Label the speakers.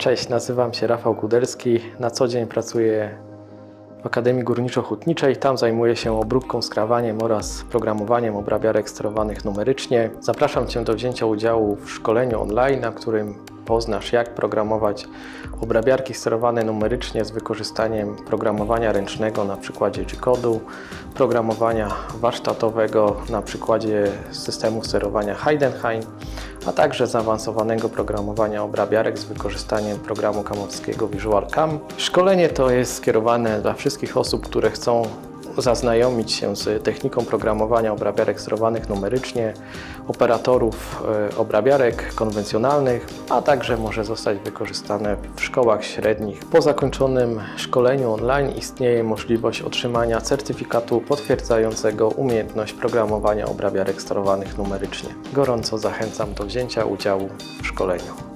Speaker 1: Cześć, nazywam się Rafał Kudelski. Na co dzień pracuję w Akademii Górniczo-Hutniczej. Tam zajmuję się obróbką, skrawaniem oraz programowaniem obrabiarek sterowanych numerycznie. Zapraszam Cię do wzięcia udziału w szkoleniu online, na którym poznasz jak programować obrabiarki sterowane numerycznie z wykorzystaniem programowania ręcznego na przykładzie G-kodu, programowania warsztatowego na przykładzie systemu sterowania Heidenhain, a także zaawansowanego programowania obrabiarek z wykorzystaniem programu kamowskiego Visual Cam. Szkolenie to jest skierowane dla wszystkich osób, które chcą zaznajomić się z techniką programowania obrabiarek sterowanych numerycznie, operatorów e, obrabiarek konwencjonalnych, a także może zostać wykorzystane w szkołach średnich. Po zakończonym szkoleniu online istnieje możliwość otrzymania certyfikatu potwierdzającego umiejętność programowania obrabiarek sterowanych numerycznie. Gorąco zachęcam do wzięcia udziału w szkoleniu.